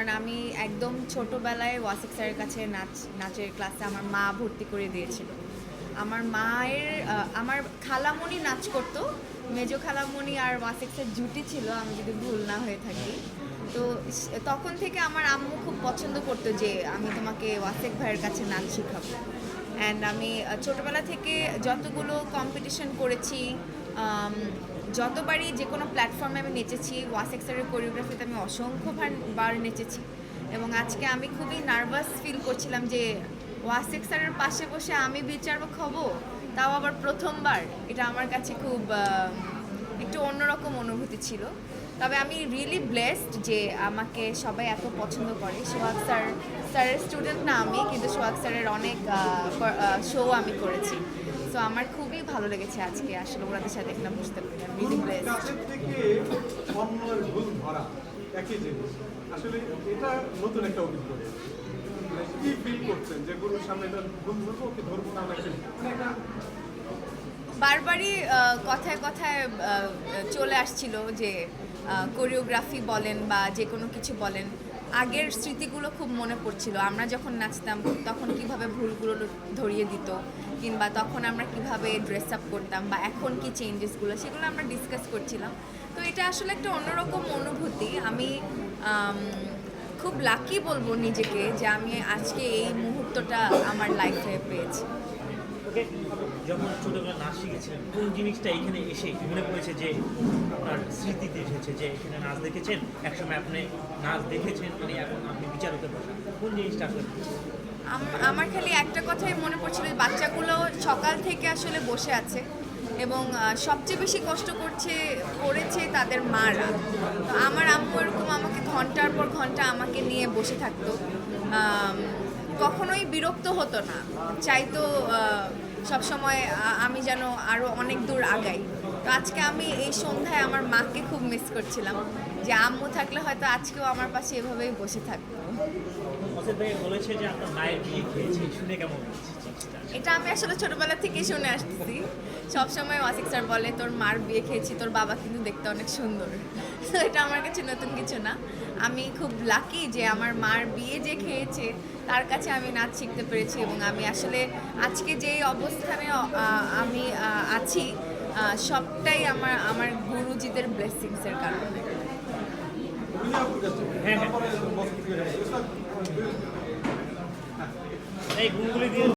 কারণ আমি একদম ছোটোবেলায় ওয়াসিক স্যারের কাছে নাচ, নাচের ক্লাসে আমার মা ভর্তি করে দিয়েছিল। আমার মায়ের আমার খালামণি নাচ করতো, মেজো খালামণি আর ওয়াসিক স্যার জুটি ছিল, আমি যদি ভুল না হয়ে থাকি। তো তখন থেকে আমার আম্মু খুব পছন্দ করতো যে আমি তোমাকে ওয়াসেক ভাইয়ের কাছে নাচ শেখাবো। অ্যান্ড আমি ছোটোবেলা থেকে যতগুলো কম্পিটিশন করেছি যতবারই যে কোনো প্ল্যাটফর্মে আমি নেচেছি ওয়াসেক স্যারের কোরিওগ্রাফিতে আমি অসংখ্যবার, বার নেচেছি। এবং আজকে আমি খুবই নার্ভাস ফিল করছিলাম যে ওয়াসেক স্যারের পাশে বসে আমি বিচারক হব তাও আবার প্রথমবার। এটা আমার কাছে খুব একটু অন্যরকম অনুভূতি ছিল। তবে আমি রিয়েলি ব্লেসড যে আমাকে সবাই এত পছন্দ করে। সোহাগ স্যার স্যারের স্টুডেন্ট না আমি কিন্তু সোহাগ স্যারের অনেক শো আমি করেছি। সো আমার খুবই ভালো লেগেছে আজকে আসলে ওনাদের সাথে এখানে বুঝতে পেরে। রিয়েলি ব্লেসড কি ফিল করছেন? যে গুরুর সামনে এটা ভুল ধরবো না বারবারই কথায় কথায় চলে আসছিল যে কোরিওগ্রাফি বলেন বা যে কোনো কিছু বলেন, আগের স্মৃতিগুলো খুব মনে পড়ছিল। আমরা যখন নাচতাম, তখন কীভাবে ভুলগুলো ধরিয়ে দিত, কিংবা তখন আমরা কীভাবে ড্রেস আপ করতাম বা এখন কি চেঞ্জেসগুলো সেগুলো আমরা ডিসকাস করছিলাম। তো এটা আসলে একটা অন্যরকম অনুভূতি। আমি খুব লাকি বলব নিজেকে যে আমি আজকে এই মুহূর্তটা আমার লাইফে পেয়েছি। ওকে যখন ছোটবেলা নাচ শিখেছিলেন, কোন জিনিসটা এখানে এসে মনে পড়েছে যে আপনার স্মৃতিতে এসেছে? যে এখানে নাচ দেখেছেন, একসময় আপনি নাচ দেখেছেন মানে এখন আপনি বিচারকে বসেন কোন জিনিসটা আসলে আম- আমার খালি একটা কথাই মনে পড়ছিল বাচ্চাগুলো সকাল থেকে আসলে বসে আছে এবং সবচেয়ে বেশি কষ্ট করছে, করেছে তাদের মারা। আমার আম্মু এরকম আমাকে ঘণ্টার পর ঘণ্টা আমাকে নিয়ে বসে থাকতো। কখনোই বিরক্ত হতো না। চাইতো সবসময় আমি যেন আরও অনেক দূর আগাই। তো আজকে আমি এই সন্ধ্যায় আমার মাকে খুব মিস করছিলাম। যে আম্মু থাকলে হয়তো আজকেও আমার পাশে এভাবেই বসে থাকতো? এটা আমি আসলে ছোটবেলা থেকে শুনে আসতেছি। সবসময় ওয়াসিক স্যার বলে তোর মার বিয়ে খেয়েছি তোর বাবা কিন্তু দেখতে অনেক সুন্দর। তো এটা আমার কাছে নতুন কিছু না। আমি খুব লাকি যে আমার মার বিয়ে যে খেয়েছে তার কাছে আমি নাচ শিখতে পেরেছি এবং আমি আসলে আজকে যে অবস্থানে আমি আছি সবটাই আমার আমার গুরুজিদের ব্লেসিংসের কারণে হ্যাঁ হ্যাঁ তারপরে বক্তব্য এই গুণগুলি দিয়ে